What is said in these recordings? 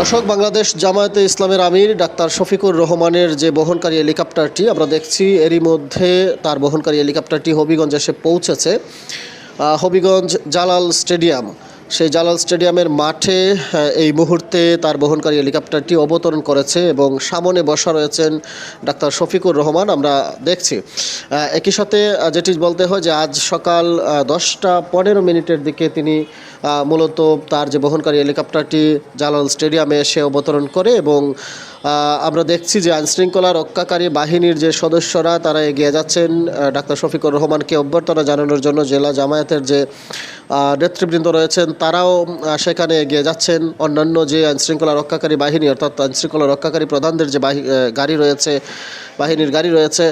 দর্শক, বাংলাদেশ জামায়াতে ইসলামের আমির ডাক্তার শফিকুর রহমানের যে বহনকারী হেলিকপ্টারটি, আমরা দেখছি এরই মধ্যে তার বহনকারী হেলিকপ্টারটি হবিগঞ্জ এসে পৌঁছেছে। হবিগঞ্জ জালাল স্টেডিয়াম। সেই জালাল স্টেডিয়ামের মাঠে এই মুহূর্তে তার বহনকারী হেলিকপ্টারটি অবতরণ করেছে এবং সামনে বসা রয়েছেন ডাক্তার শফিকুর রহমান। আমরা দেখছি। একই সাথে যেটি বলতে হয় যে আজ সকাল দশটা পনেরো মিনিটের দিকে তিনি মূলত তার যে বহনকারী হেলিকপ্টারটি জালাল স্টেডিয়ামে এসে অবতরণ করে এবং আমরা দেখছি যে আইনশৃঙ্খলা রক্ষাকারী বাহিনীর যে সদস্যরা, তারা এগিয়ে যাচ্ছেন। ডাক্তার শফিকুর রহমানকে অভ্যর্থনা জানানোর জন্য জেলা জামায়াতের যে নেতৃবৃন্দ রয়েছেন, তারাও সেখানে এগিয়ে যাচ্ছেন। অন্যান্য যে আইনশৃঙ্খলা রক্ষাকারী বাহিনী, অর্থাৎ আইনশৃঙ্খলা রক্ষাকারী প্রধানদের যে গাড়ি রয়েছে, বাহিনীর গাড়ি রয়েছে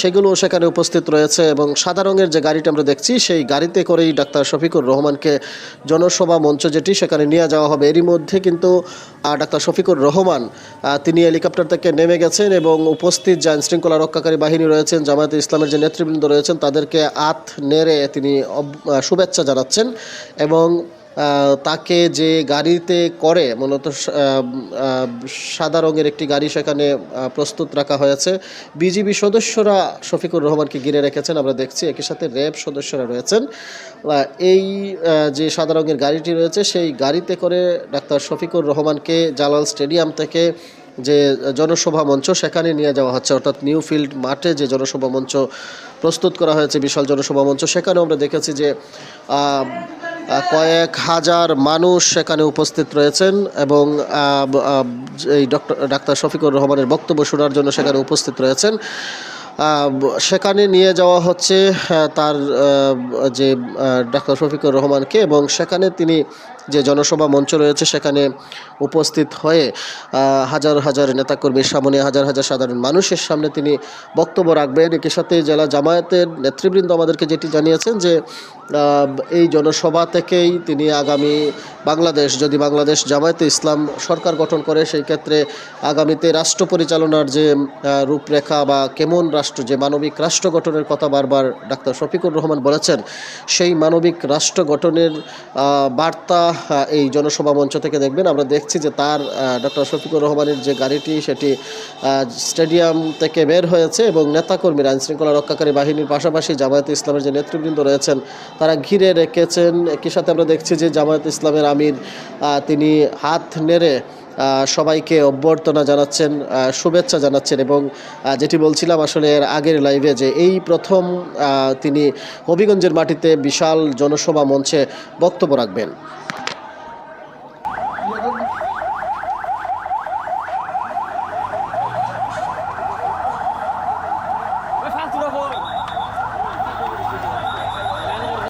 সেগুলো সেখানে উপস্থিত রয়েছে এবং সাদা রঙের যে গাড়িটা আমরা দেখছি, সেই গাড়িতে করেই ডাক্তার শফিকুর রহমানকে জনসভা মঞ্চ যেটি, সেখানে নিয়ে যাওয়া হবে। এরই মধ্যে কিন্তু ডাক্তার শফিকুর রহমান তিনি হেলিকপ্টার থেকে নেমে গেছেন এবং উপস্থিত যে আইনশৃঙ্খলা রক্ষাকারী বাহিনী রয়েছেন, জামায়াতে ইসলামের যে নেতৃবৃন্দ রয়েছেন, তাদেরকে আত নেড়ে তিনি শুভেচ্ছা জানাচ্ছেন। এবং তাকে যে গাড়িতে করে, মূলত সাদা রঙের একটি গাড়ি সেখানে প্রস্তুত রাখা হয়েছে। বিজিবি সদস্যরা শফিকুর রহমানকে ঘিরে রেখেছেন, আমরা দেখছি একই সাথে র্যাব সদস্যরা রয়েছেন। এই যে সাদা রঙের গাড়িটি রয়েছে, সেই গাড়িতে করে ডাক্তার শফিকুর রহমানকে জালাল স্টেডিয়াম থেকে যে জনসভা মঞ্চ সেখানে নিয়ে যাওয়া হচ্ছে। অর্থাৎ নিউ ফিল্ড মাঠে যে জনসভা মঞ্চ প্রস্তুত করা হয়েছে, বিশাল জনসভা মঞ্চ, সেখানেও আমরা দেখেছি যে কয়েক হাজার মানুষ সেখানে উপস্থিত রয়েছেন এবং এই ডক্টর, ডাক্তার শফিকুর রহমানের বক্তব্য শোনার জন্য সেখানে উপস্থিত রয়েছেন। সেখানে নিয়ে যাওয়া হচ্ছে তার যে ডাক্তার শফিকুর রহমানকে এবং সেখানে তিনি যে জনসভা মঞ্চ রয়েছে, সেখানে উপস্থিত হয়ে হাজার হাজার নেতাকর্মীর সামনে হাজার হাজার সাধারণ মানুষের সামনে তিনি বক্তব্য রাখবেন। একই সাথে জেলা জামায়াতের নেতৃবৃন্দ আমাদেরকে যেটি জানিয়েছেন যে এই জনসভা থেকেই তিনি আগামী বাংলাদেশ, যদি বাংলাদেশ জামায়াতে ইসলাম সরকার গঠন করে, সেই ক্ষেত্রে আগামীতে রাষ্ট্র পরিচালনার যে রূপরেখা বা কেমন রাষ্ট্র, যে মানবিক রাষ্ট্র গঠনের কথা বারবার ডাক্তার শফিকুর রহমান বলেছেন, সেই মানবিক রাষ্ট্র গঠনের বার্তা এই জনসভা মঞ্চ থেকে দেখবেন আমরা দেখছি যে তার ডক্টর শফিকুর রহমানের যে গাড়িটি, সেটি স্টেডিয়াম থেকে বের হয়েছে এবং নেতাকর্মীরা আইনশৃঙ্খলা রক্ষাকারী বাহিনীর পাশাপাশি জামায়াত ইসলামের যে নেতৃবৃন্দ রয়েছেন, তারা ঘিরে রেখেছেন। একই সাথে আমরা দেখছি যে জামায়াতে ইসলামের আমির তিনি হাত নেড়ে সবাইকে অভ্যর্থনা জানাচ্ছেন শুভেচ্ছা জানাচ্ছেন এবং যেটি বলছিলাম আসলে এর আগের লাইভে যে এই প্রথম তিনি হবিগঞ্জের মাটিতে বিশাল জনসভা মঞ্চে বক্তব্য রাখবেন। Iya.